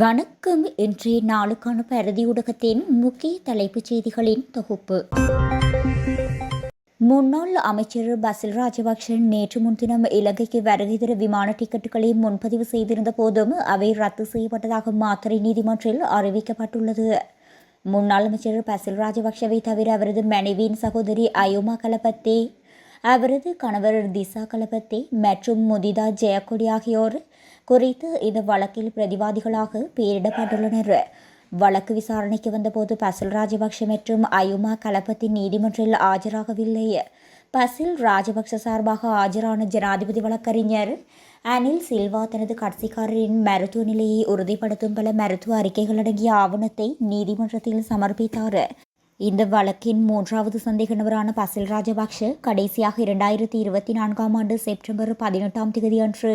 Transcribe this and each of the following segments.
வணக்கம் இன்றைய நாளுக்கான பரதி ஊடகத்தின் முக்கிய தலைப்புச் செய்திகளின் தொகுப்பு. முன்னாள் அமைச்சர் பசில் ராஜபக்ஷ நேற்று முன்தினம் இலங்கைக்கு வருகை தர விமான டிக்கெட்டுகளை முன்பதிவு செய்திருந்த போதும் அவை ரத்து செய்யப்பட்டதாக மாத்திரை நீதிமன்றில் அறிவிக்கப்பட்டுள்ளது. முன்னாள் அமைச்சர் பசில் ராஜபக்ஷவை தவிர அவரது மனைவியின் சகோதரி அயோமா கலபத்தே அவரது கணவர் திசா கலபத்தே மற்றும் முதிதா ஜெயக்கொடி ஆகியோர் குறித்து இந்த வழக்கில் பிரதிவாதிகளாக பெயரிடப்பட்டுள்ளனர். வழக்கு விசாரணைக்கு வந்தபோது பசில் ராஜபக்ஷ மற்றும் அயுமா கலப்பத்தின் நீதிமன்றில் ஆஜராகவில்லை. பசில் ராஜபக்ஷ சார்பாக ஆஜரான ஜனாதிபதி வழக்கறிஞர் அனில் சில்வா தனது கட்சிக்காரரின் மருத்துவ நிலையை உறுதிப்படுத்தும் பல மருத்துவ அறிக்கைகள் அடங்கிய ஆவணத்தை நீதிமன்றத்தில் சமர்ப்பித்தார். இந்த வழக்கின் மூன்றாவது சந்தேக நபரான பசில் ராஜபக்ஷ கடைசியாக இரண்டாயிரத்தி இருபத்தி நான்காம் ஆண்டு செப்டம்பர் பதினெட்டாம் தேதி அன்று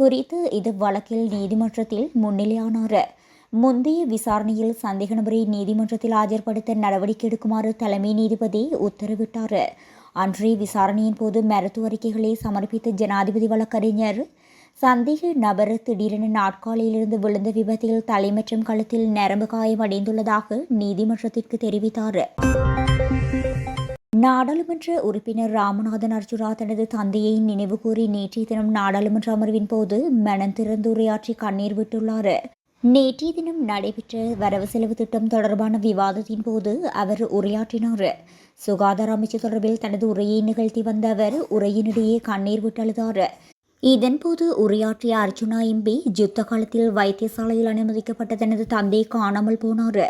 குறித்து இது வழக்கில் நீதிமன்றத்தில் முன்னிலையானார். முந்தைய விசாரணையில் சந்தேக நபரை நீதிமன்றத்தில் ஆஜர்படுத்த நடவடிக்கை எடுக்குமாறு தலைமை நீதிபதி உத்தரவிட்டார். அன்றைய விசாரணையின் போது மருத்துவ அறிக்கைகளை சமர்ப்பித்த ஜனாதிபதி வழக்கறிஞர் சந்தேக நபர் திடீரென நாட்காலியிலிருந்து விழுந்த விபத்தில் தலை மற்றும் கழுத்தில் நரம்பு காயம் அடைந்துள்ளதாக நீதிமன்றத்திற்கு தெரிவித்தார். நாடாளுமன்ற உறுப்பினர் ராமநாதன் அர்ஜுனா தனது தந்தையை நினைவுகூறி நேற்றைய தினம் நாடாளுமன்ற அமர்வின் போது மனம் திறந்து உரையாற்றி கண்ணீர் விட்டுள்ளார். நேற்றைய தினம் நடைபெற்ற வரவு செலவு திட்டம் தொடர்பான விவாதத்தின் போது அவர் உரையாற்றினார். சுகாதார அமைச்சு தொடர்பில் தனது உரையை நிகழ்த்தி வந்த அவர் உரையினிடையே கண்ணீர் விட்டழுதார் இதன்போது உரையாற்றிய அர்ஜுனா எம்பி யுத்த காலத்தில் வைத்தியசாலையில் அனுமதிக்கப்பட்ட தனது தந்தை காணாமல் போனார்.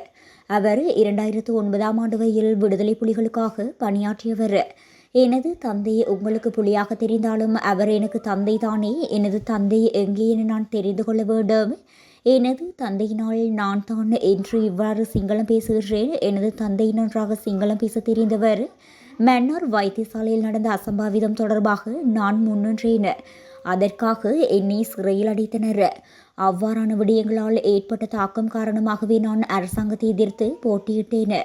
அவர் இரண்டாயிரத்து ஒன்பதாம் ஆண்டு வரையில் விடுதலை புலிகளுக்காக பணியாற்றியவர். எனது தந்தை உங்களுக்கு புலியாக தெரிந்தாலும் அவர் எனக்கு தந்தை தானே எனது தந்தை எங்கே என நான் தெரிந்து கொள்ள வேண்டும். எனது தந்தையினால் நான் தான் என்று இவ்வாறு சிங்களம் பேசுகிறேன் எனது தந்தை நன்றாக சிங்களம் பேச தெரிந்தவர். மன்னார் வைத்தியசாலையில் நடந்த அசம்பாவிதம் தொடர்பாக நான் முன்னின்றேன். அதற்காக என்னை சிறையில் அடைத்தனர். அவ்வாறான விடயங்களால் ஏற்பட்ட தாக்கம் காரணமாகவே நான் அரசாங்கத்தை எதிர்த்து போட்டியிட்டேன்.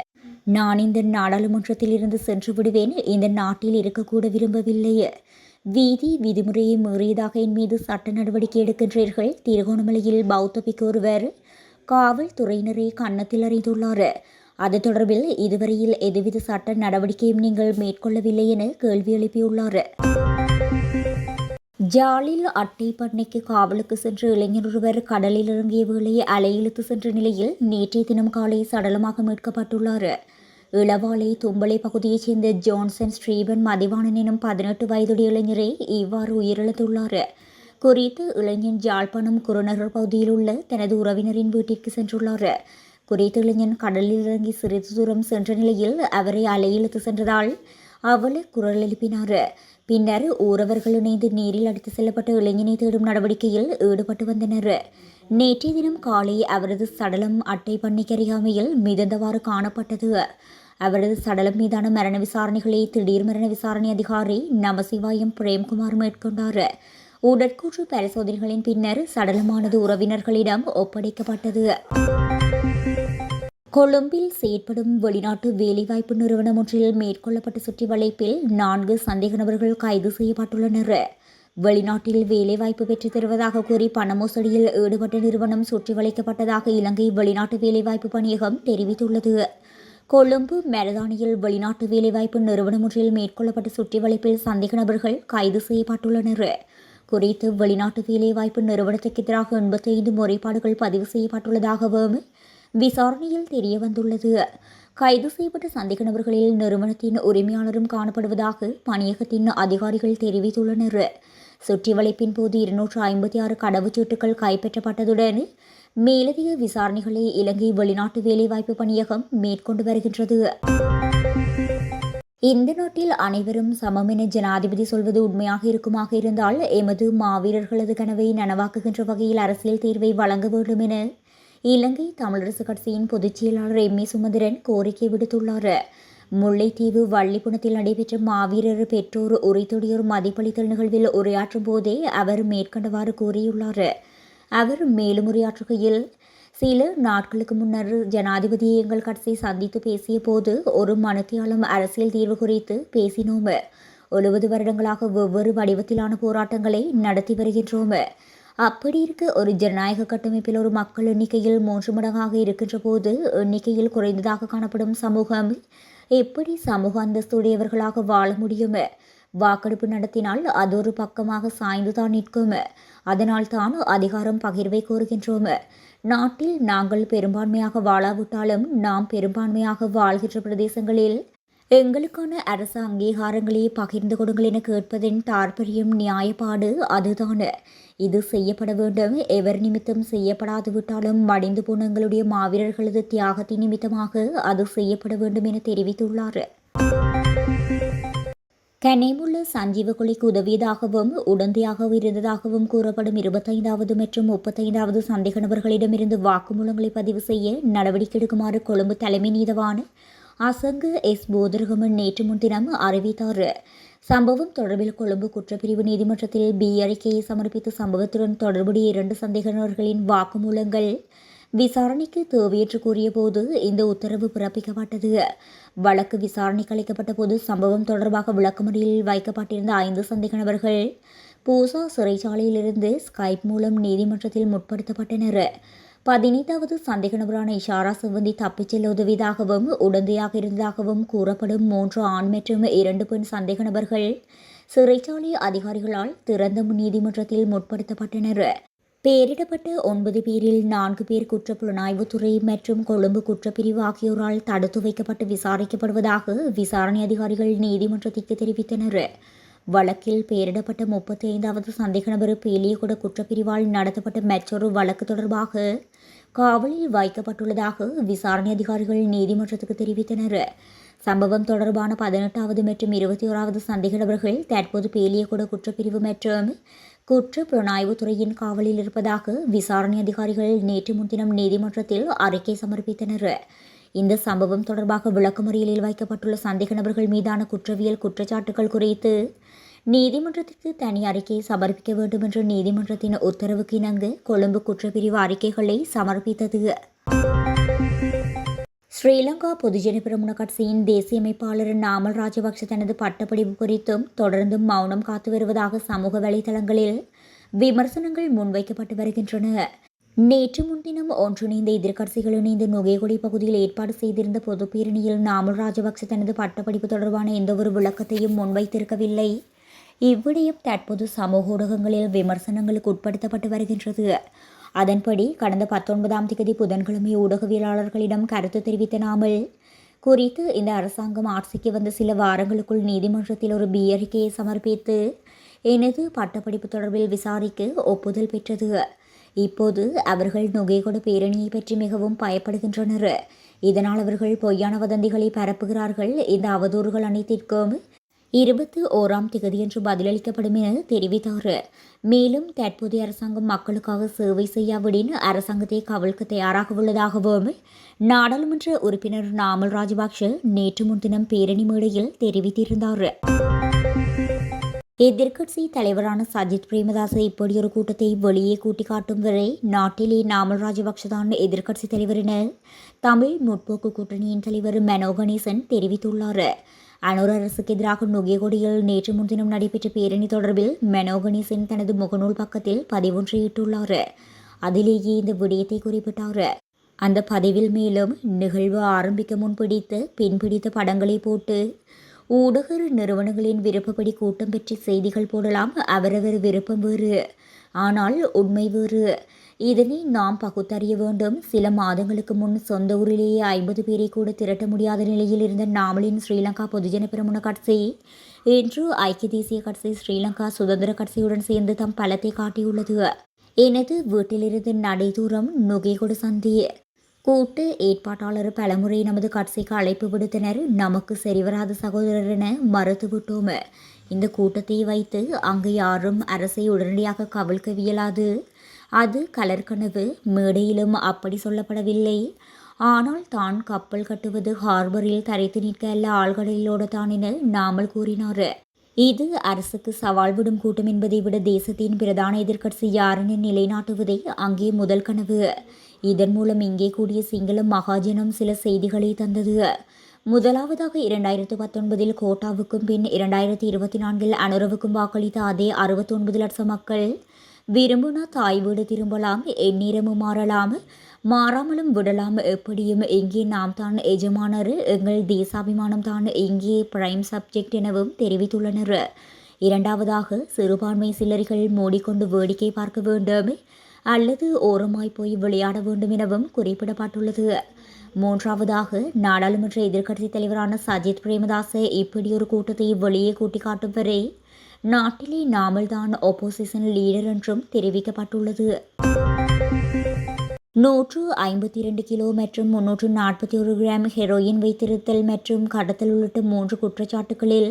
நான் இந்த நாடாளுமன்றத்தில் இருந்து சென்று விடுவேன். இந்த நாட்டில் இருக்கக்கூட விரும்பவில்லை. வீதி விதிமுறையை மீறியதாக என் மீது சட்ட நடவடிக்கை எடுக்கின்றீர்கள். திருகோணமலையில் பௌத்த பிக்கு ஒருவர் காவல்துறையினரை கன்னத்தில் அறிந்துள்ளார். அது தொடர்பில் இதுவரையில் எதுவித சட்ட நடவடிக்கையும் நீங்கள் மேற்கொள்ளவில்லை என கேள்வி எழுப்பியுள்ளார். ஜாலில் அட்டை பண்ணைக்கு காவலுக்கு சென்ற இளைஞர் ஒருவர் கடலில் இறங்கிய வேளையை அலையிழுத்து சென்ற நிலையில் நேற்றைய தினம் காலை சடலமாக மீட்கப்பட்டுள்ளார் இளவாலை தும்பளை பகுதியைச் சேர்ந்த ஜான்சன் ஸ்ரீபன் மதிவாணன் எனும் பதினெட்டு வயதுடைய இளைஞரை இவ்வாறு உயிரிழந்துள்ளார் குறித்து இளைஞன் ஜாழ்ப்பாணம் குருநகர் பகுதியில் உள்ள தனது உறவினரின் வீட்டிற்கு சென்றுள்ளார் குறித்த இளைஞன் கடலில் இறங்கி சிறிது தூரம் சென்ற நிலையில் அவரை அலையிழுத்து சென்றதால் அவளை குரல் எழுப்பினார் பின்னர் ஊரவர்கள் இணைந்து நீரில் அடித்து செல்லப்பட்ட இளைஞனை தேடும் நடவடிக்கையில் ஈடுபட்டு வந்தனர். நேற்றைய தினம் காலை அவரது சடலம் அட்டை பண்ணிக்கறியாமையில் மிதந்தவாறு காணப்பட்டது. அவரது சடலம் மீதான மரண விசாரணைகளை திடீர் மரண விசாரணை அதிகாரி நமசிவாயம் பிரேம்குமார் மேற்கொண்டார். உடற்கூற்று பரிசோதனைகளின் பின்னர் சடலமானது உறவினர்களிடம் ஒப்படைக்கப்பட்டது. கொழும்பில் செயற்படும் வெளிநாட்டு வேலைவாய்ப்பு நிறுவனம் ஒன்றில் மேற்கொள்ளப்பட்ட சுற்றி வளைப்பில் நான்கு சந்தேக நபர்கள் கைது செய்யப்பட்டுள்ளனர். வெளிநாட்டில் வேலைவாய்ப்பு பெற்றுத் தருவதாக கூறி பண மோசடியில் ஈடுபட்ட நிறுவனம் சுற்றி வளைக்கப்பட்டதாக இலங்கை வெளிநாட்டு வேலைவாய்ப்பு பணியகம் தெரிவித்துள்ளது. கொழும்பு மெரதானியில் வெளிநாட்டு வேலைவாய்ப்பு நிறுவனம் ஒன்றில் மேற்கொள்ளப்பட்ட சுற்றி வளைப்பில் சந்தேக நபர்கள் கைது செய்யப்பட்டுள்ளனர். குறித்து வெளிநாட்டு வேலைவாய்ப்பு நிறுவனத்துக்கு எதிராக எண்பத்தைந்து முறைப்பாடுகள் பதிவு செய்யப்பட்டுள்ளதாகவும் விசாரணையில் தெரிய வந்துள்ளது கைது செய்யப்பட்ட சந்தேக நபர்களில் நிறுவனத்தின் உரிமையாளரும் காணப்படுவதாக பணியகத்தின் அதிகாரிகள் தெரிவித்துள்ளனர். சுற்றி வளைப்பின் போது இருநூற்று ஐம்பத்தி ஆறு கடவுச்சீட்டுகள் கைப்பற்றப்பட்டதுடன் மேலதிக விசாரணைகளை இலங்கை வெளிநாட்டு வேலைவாய்ப்பு பணியகம் மேற்கொண்டு வருகின்றது. இந்த நாட்டில் அனைவரும் சமம் என ஜனாதிபதி சொல்வது உண்மையாக இருக்குமாக இருந்தால் எமது மாவீரர்களது கனவை நனவாக்குகின்ற வகையில் அரசியல் தீர்வை வழங்க வேண்டும் என இலங்கை தமிழரசு கட்சியின் பொதுச் செயலாளர் எம். ஏ. சுமந்திரன் கோரிக்கை விடுத்துள்ளார். முல்லைத்தீவு வள்ளிப்புணத்தில் நடைபெற்ற மாவீரர் பெற்றோர் உரைத்தொடியோர் மதிப்பளித்தல் நிகழ்வில் உரையாற்றும் போதே அவர் மேற்கண்டவாறு கூறியுள்ளார். அவர் மேலும் உரையாற்றுகையில் சில நாட்களுக்கு முன்னர் ஜனாதிபதியை எங்கள் கட்சி சந்தித்து பேசிய போது ஒரு மனத்தியாலும் அரசியல் தீர்வு குறித்து பேசினோம். எழுபது வருடங்களாக ஒவ்வொரு வடிவத்திலான போராட்டங்களை நடத்தி வருகின்றோம். அப்படி இருக்க. ஒரு ஜனநாயக கட்டமைப்பில் ஒரு மக்கள் எண்ணிக்கையில் மூன்று மடங்காக இருக்கின்ற போது எண்ணிக்கையில் குறைந்ததாக காணப்படும் சமூகம் எப்படி சமூக அந்தஸ்துடையவர்களாக வாழ முடியும்? வாக்கெடுப்பு நடத்தினால் அது ஒரு பக்கமாக சாய்ந்துதான் நிற்கும். அதனால் தான் அதிகாரம் பகிர்வை கோருகின்றோம். நாட்டில் நாங்கள் பெரும்பான்மையாக வாழாவிட்டாலும் நாம் பெரும்பான்மையாக வாழ்கின்ற பிரதேசங்களில் எங்களுக்கான அரசு அங்கீகாரங்களை பகிர்ந்து கொடுங்கள் என கேட்பதின் தாற்பயம் நியாயப்பாடு அதுதான். இது செய்யப்பட வேண்டும். எவர் நிமித்தம் செய்யப்படாது விட்டாலும் மடிந்து போன எங்களுடைய மாவீரர்களது தியாகத்தின் நிமித்தமாக அது செய்யப்பட வேண்டும் என தெரிவித்துள்ளார். கனேமுள்ள சஞ்சீவ கொலைக்கு உதவியதாகவும் உடந்தையாகவும் இருந்ததாகவும் கூறப்படும் இருபத்தைந்தாவது மற்றும் முப்பத்தைந்தாவது சந்தேக நபர்களிடமிருந்து வாக்குமூலங்களை பதிவு செய்ய நடவடிக்கை எடுக்குமாறு கொழும்பு தலைமை நீதவான அசங்கு எஸ். போதரகமன் நேற்று முன்தினம் அறிவித்தார். சம்பவம் தொடர்பில் கொழும்பு குற்றப்பிரிவு நீதிமன்றத்தில் பி. அறிக்கையை சமர்ப்பித்த சம்பவத்துடன் தொடர்புடைய இரண்டு சந்தேக நபர்களின் வாக்குமூலங்கள் விசாரணைக்கு தேவையென்று கூறியபோது இந்த உத்தரவு பிறப்பிக்கப்பட்டது. வழக்கு விசாரணைக்கு அளிக்கப்பட்ட போது சம்பவம் தொடர்பாக விளக்கமறியில் வைக்கப்பட்டிருந்த ஐந்து சந்தேக நபர்கள் பூசா சிறைச்சாலையிலிருந்து ஸ்கைப் மூலம் நீதிமன்றத்தில் முற்படுத்தப்பட்டனர். பதினைந்தாவது சந்தேக நபரான இஷாரா சிவந்தி தப்பிச் செல்ல உதவியதாகவும் உடந்தையாக இருந்ததாகவும் கூறப்படும் மூன்று ஆண் மற்றும் இரண்டு பெண் சந்தேக நபர்கள் சிறைச்சாலை அதிகாரிகளால் திறந்த நீதிமன்றத்தில் முற்படுத்தப்பட்டனர். பெயரிடப்பட்ட ஒன்பது பேரில் நான்கு பேர் குற்றப்புலனாய்வுத்துறை மற்றும் கொழும்பு குற்றப்பிரிவு ஆகியோரால் தடுத்து வைக்கப்பட்டு விசாரிக்கப்படுவதாக விசாரணை அதிகாரிகள் நீதிமன்றத்திற்கு தெரிவித்தனர். வழக்கில் பெயரிடப்பட்ட முப்பத்தி ஐந்தாவது சந்தேக நபர் பேலியகுட குற்றப்பிரிவால் நடத்தப்பட்ட மற்றொரு வழக்கு தொடர்பாக காவலில் வைக்கப்பட்டுள்ளதாக விசாரணை அதிகாரிகள் நீதிமன்றத்துக்கு தெரிவித்தனர். சம்பவம் தொடர்பான பதினெட்டாவது மற்றும் இருபத்தி ஓராவது சந்தேக நபர்கள் தற்போது பேலியகுட குற்றப்பிரிவு மற்றும் குற்ற புலனாய்வுத்துறையின் காவலில் இருப்பதாக விசாரணை அதிகாரிகள் நேற்று முன்தினம் நீதிமன்றத்தில் அறிக்கை சமர்ப்பித்தனர். இந்த சம்பவம் தொடர்பாக விளக்கமறியலில் வைக்கப்பட்டுள்ள சந்தேக நபர்கள் மீதான குற்றவியல் குற்றச்சாட்டுகள் குறித்து நீதிமன்றத்திற்கு தனி அறிக்கையை சமர்ப்பிக்க வேண்டும் என்ற நீதிமன்றத்தின் உத்தரவுக்கு இணங்க கொழும்பு குற்றப்பிரிவு அறிக்கைகளை சமர்ப்பித்தது. ஸ்ரீலங்கா பொதுஜன பிரமுன கட்சியின் தேசிய அமைப்பாளர் நாமல் ராஜபக்ஷ தனது பட்டப்படிப்பு குறித்தும் தொடர்ந்தும் மௌனம் காத்து வருவதாக சமூக வலைதளங்களில் விமர்சனங்கள் முன்வைக்கப்பட்டு வருகின்றன. நேற்று முன்தினம் ஒன்றிணைந்த எதிர்க்கட்சிகள் இணைந்து நுகைகுடி பகுதியில் ஏற்பாடு செய்திருந்த பொது பேரணியில் நாமல் ராஜபக்ச தனது பட்டப்படிப்பு தொடர்பான எந்தவொரு விளக்கத்தையும் முன்வைத்திருக்கவில்லை. இவ்விடயம் தற்போது சமூக ஊடகங்களில் விமர்சனங்களுக்கு உட்படுத்தப்பட்டு வருகின்றது. அதன்படி கடந்த பத்தொன்பதாம் தேதி புதன்கிழமை ஊடகவியலாளர்களிடம் கருத்து தெரிவித்த நாமல் குறித்து இந்த அரசாங்கம் ஆட்சிக்கு வந்த சில வாரங்களுக்குள் நீதிமன்றத்தில் ஒரு பி சமர்ப்பித்து எனது பட்டப்படிப்பு தொடர்பில் விசாரிக்க ஒப்புதல் பெற்றது. இப்போது அவர்கள் நுகைகொட பேரணியை பற்றி மிகவும் பயப்படுகின்றனர். இதனால் அவர்கள் பொய்யான வதந்திகளை பரப்புகிறார்கள். இந்த அவதூறுகள் அனைத்திற்கும் இருபத்தி ஓராம் திகதியன்று பதிலளிக்கப்படும் என தெரிவித்தார். மேலும் தற்போதைய அரசாங்கம் மக்களுக்காக சேவை செய்யாவிடின் அரசாங்கத்தை கவிழ்க்க தயாராக உள்ளதாகவும் நாடாளுமன்ற உறுப்பினர் நாமல் ராஜபக்ஷ நேற்று முன்தினம் பேரணி மேடையில் தெரிவித்திருந்தார். எதிர்க்கட்சி தலைவரான சஜித் பிரேமதாச இப்படி ஒரு கூட்டத்தை வெளியே கூட்டி காட்டும் வரை நாட்டிலே நாமல் ராஜபக்ஷ தான் எதிர்க்கட்சி தலைவர் என தமிழ் முற்போக்கு கூட்டணியின் தலைவர் மனோ கணேசன் தெரிவித்துள்ளார். அனுர் அரசுக்கு எதிராக நுகியகொடியில் நேற்று முன்தினம் நடைபெற்ற பேரணி தொடர்பில் மெனோகணேசன் தனது முகநூல் பக்கத்தில் பதிவொன்றையிட்டுள்ளார் அதிலேயே இந்த விடயத்தை குறிப்பிட்டார். அந்த பதிவில் மேலும் நிகழ்வு ஆரம்பிக்க முன் பிடித்து பின் பிடித்த படங்களை போட்டு ஊடக நிறுவனங்களின் விருப்பப்படி கூட்டம் பற்றி செய்திகள் போடலாம் அவரவர் விருப்பம் வேறு. ஆனால் உண்மை வேறு. இதனை நாம் பகுத்தறிய வேண்டும். சில மாதங்களுக்கு முன் சொந்த ஊரிலேயே ஐம்பது பேரை கூட திரட்ட முடியாத நிலையில் இருந்த நாமலின் ஸ்ரீலங்கா பொதுஜன பெருமுன கட்சி இன்று ஐக்கிய தேசிய கட்சி ஸ்ரீலங்கா சுதந்திர கட்சியுடன் சேர்ந்து தம் பலத்தை காட்டியுள்ளது. எனது வீட்டிலிருந்து நடை தூரம் நுகைகொடு சந்தி. கூட்டு ஏற்பாட்டாளர் பலமுறை நமது கட்சிக்கு அழைப்பு விடுத்தனர். நமக்கு சரிவராத சகோதரர் என மறுத்துவிட்டோம் இந்த கூட்டத்தை வைத்து அங்கு யாரும் அரசை உடனடியாக கவிழ்க்கவியலாது. அது கலர்கனவு மேடையிலும் அப்படி சொல்லப்படவில்லை. ஆனால் தான் கப்பல் கட்டுவது ஹார்பரில் தரைத்து நிற்க அல்ல ஆழ்கடலிலோட தான் என நாமல் கூறினார். இது அரசுக்கு சவால் விடும் கூட்டம் என்பதை விட தேசத்தின் பிரதான எதிர்க்கட்சி யாரென நிலைநாட்டுவதே அங்கே முதல் கனவு. இதன் மூலம் இங்கே கூடிய சிங்கள மகாஜனம் சில செய்திகளை தந்தது. முதலாவதாக இரண்டாயிரத்து பத்தொன்பதில் கோட்டாவுக்கும் பின் இரண்டாயிரத்தி இருபத்தி நான்கில் அனுரவுக்கும் வாக்களித்த அதே அறுபத்தொன்பது லட்சம் மக்கள் விரும்புனா தாய் வீடு திரும்பலாம் எந்நேரமும் மாறலாம். மாறாமலும் விடலாம். எப்படியும் இங்கே நாம் தான் எஜமானர். எங்கள் தேசாபிமானம் தான் இங்கே பிரைம் சப்ஜெக்ட் எனவும் தெரிவித்துள்ளனர். இரண்டாவதாக சிறுபான்மை சிலர்கள் மூடிக்கொண்டு வேடிக்கை பார்க்க வேண்டும். அல்லது ஓரமாய் போய் விளையாட வேண்டும் எனவும் குறிப்பிடப்பட்டுள்ளது. மூன்றாவதாக நாடாளுமன்ற எதிர்க்கட்சித் தலைவரான சஜித் பிரேமதாச இப்படி ஒரு கூட்டத்தை வெளியே கூட்டி காட்டும் வரை நாட்டிலே நாமல்தான் ஒப்போசிஷன் லீடர் என்றும் தெரிவிக்கப்பட்டுள்ளது. நூற்று ஐம்பத்தி இரண்டு கிலோ மற்றும் முன்னூற்று நாற்பத்தி ஒரு கிராம் ஹெரோயின் வைத்திருத்தல் மற்றும் கடத்தல் உள்ளிட்ட மூன்று குற்றச்சாட்டுகளில்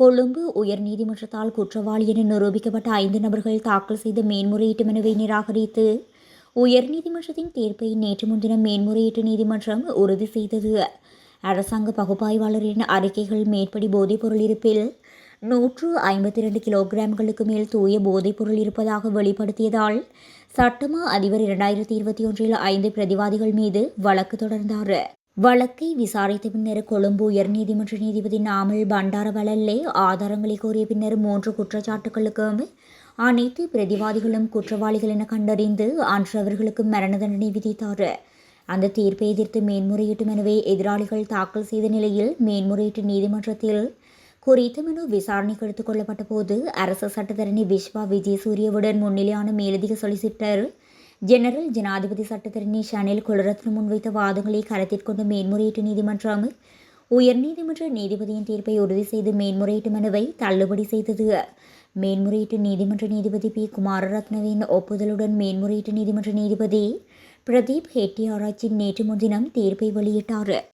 கொழும்பு உயர்நீதிமன்றத்தால் குற்றவாளி என நிரூபிக்கப்பட்ட ஐந்து நபர்கள் தாக்கல் செய்த மேன்முறையீட்டு மனுவை நிராகரித்து உயர்நீதிமன்றத்தின் தீர்ப்பை நேற்று முன்தினம் மேன்முறையீட்டு நீதிமன்றம் உறுதி செய்தது. அரசாங்க பகுப்பாய்வாளரின் அறிக்கைகள் மேற்படி போதைப்பொருள் இருப்பில் நூற்று ஐம்பத்தி இரண்டு கிலோகிராம்களுக்கு மேல் தூய போதைப்பொருள் இருப்பதாக வெளிப்படுத்தியதால் சட்டமா அதிபர் இரண்டாயிரத்தி இருபத்தி ஒன்றில் ஐந்து பிரதிவாதிகள் மீது வழக்கு தொடர்ந்தார். வழக்கை விசாரித்த பின்னர் கொழும்பு உயர்நீதிமன்ற நீதிபதி நாமல் பண்டாரவலல்லே ஆதாரங்களை கோரிய பின்னர் மூன்று குற்றச்சாட்டுகளுக்கும் அனைத்து பிரதிவாதிகளும் குற்றவாளிகள் என கண்டறிந்து அன்று அவர்களுக்கு மரண தண்டனை விதித்தார். அந்த தீர்ப்பை எதிர்த்து மேன்முறையீட்டு மனுவை எதிராளிகள் தாக்கல் செய்த நிலையில் மேன்முறையீட்டு நீதிமன்றத்தில் குறித்த மனு விசாரணைக்கு எடுத்துக் கொள்ளப்பட்ட போது அரசு சட்டத்தரணி விஸ்வா விஜயசூரியவுடன் முன்னிலையான மேலதிக சொலிசிட்டர் ஜெனரல் ஜனாதிபதி சட்டத்தரணி ஷனில் குளரத்னம் முன்வைத்த வாதங்களை கருத்தில் கொண்ட மேன்முறையீட்டு நீதிமன்றம் உயர்நீதிமன்ற நீதிபதியின் தீர்ப்பை உறுதி செய்து மேன்முறையீட்டு மனுவை தள்ளுபடி செய்தது. மேன்முறையீட்டு நீதிமன்ற நீதிபதி பி. குமாரரத்னவின் ஒப்புதலுடன் மேன்முறையீட்டு நீதிமன்ற நீதிபதி பிரதீப் ஹெட்டி ஆராய்ச்சி நேற்று முன்தினம் தீர்ப்பை வெளியிட்டார்.